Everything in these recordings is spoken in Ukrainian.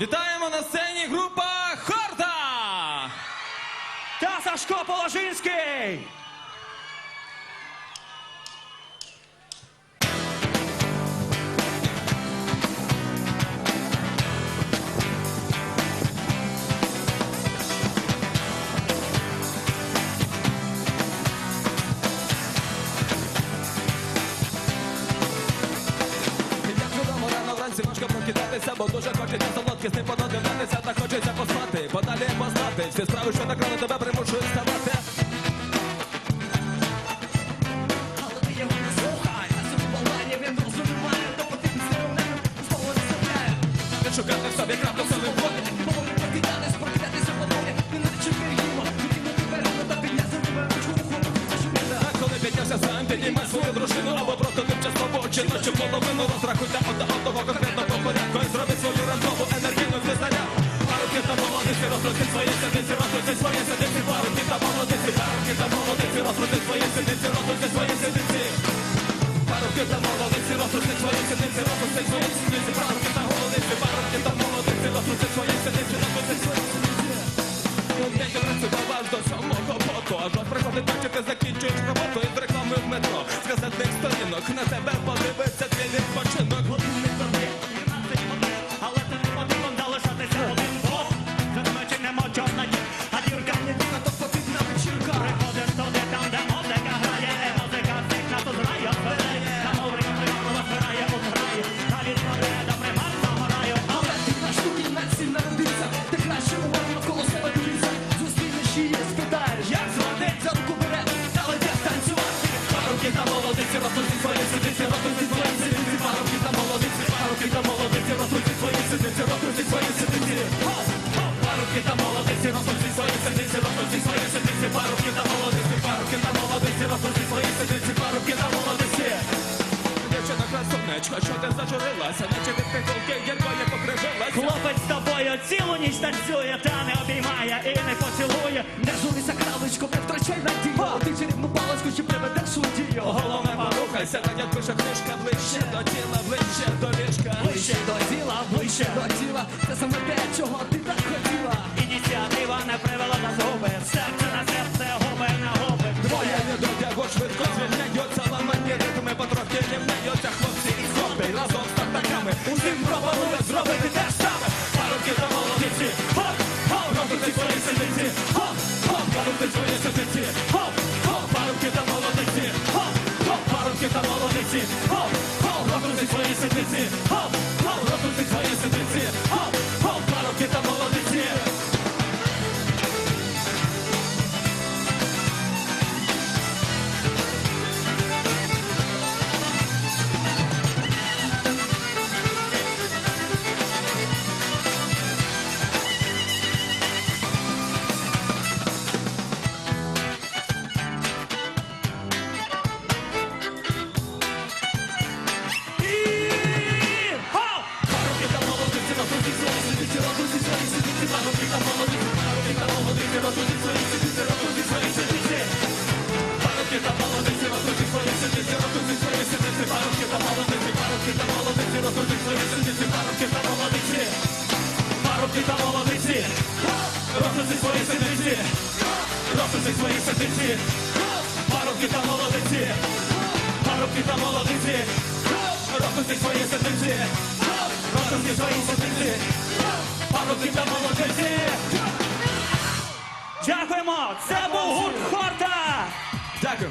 Вітаємо на сцені група Хорта! Та Сашко Положинський! Вранці важко прокидатися, бо дуже хочеться солодке з ним подивитися, та хочеться поспати, подалі познати. Всі справи, що так рано тебе примушують ставати. Але ти його не слухай, а сумуванні він розуміває, то потім стереонем знову не стріляє. Відшукати в собі крату собі воду. Поволі прокидатись, прокидатися поволі, він наче перегіло, тоді не тепер, та підняти тебе, біда. А коли піднявся сам, підіймай молодиці, розрости свої сидиці, розрости свої сидиці, парубки та молодиці, парубки та молодиці, розрости свої сидиці, розрости свої сидиці. Парубки та молодиці, розрости свої сидиці, розрости свої сидиці, парубки та молодиці, парубки та молодиці, розрости свої сидиці, розрости свої сидиці. День працював аж до самого боку, аж от приходить так, закінчуєш роботу із реклами в метро. З газетних сторінок на тебе красунечка, що ти зажурилася, наче від пігулки гіркої покрижилася. Хлопець з тобою цілу ніч танцює, та не обіймає і не поцілує. Не журися, кравичку, не втрачай надію. Ти чарівну паличку чи приведеш у дію. Головне порухайся, так як пише книжка, ближче до тіла, ближче до ліжка. Ближче до діла, ближче до тіла, Це саме те, робити свої сидиці, молодиці. Парубки та молодиці, робити свої сидиці, робити свої сидиці. Парубки та молодиці, парубки та молодиці, робити свої сидиці. Парубки свої сидиці, парубки та молодиці. Дякуємо! Це був гурт Хорта! Дякую.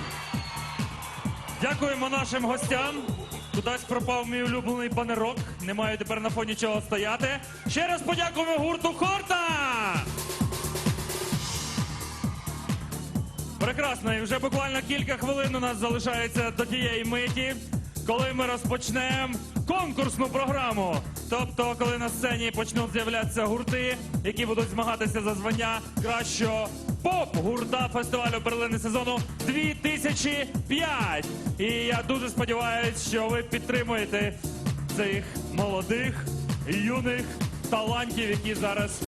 Дякуємо нашим гостям. Кудись пропав мій улюблений банерок. Не маю тепер на фоні чого стояти. Ще раз подякуємо гурту Хорта! Прекрасно, і вже буквально кілька хвилин у нас залишається до тієї миті, коли ми розпочнемо конкурсну програму. Тобто, коли на сцені почнуть з'являтися гурти, які будуть змагатися за звання кращого поп-гурта фестивалю Берлини сезону 2005. І я дуже сподіваюся, що ви підтримуєте цих молодих юних талантів, які зараз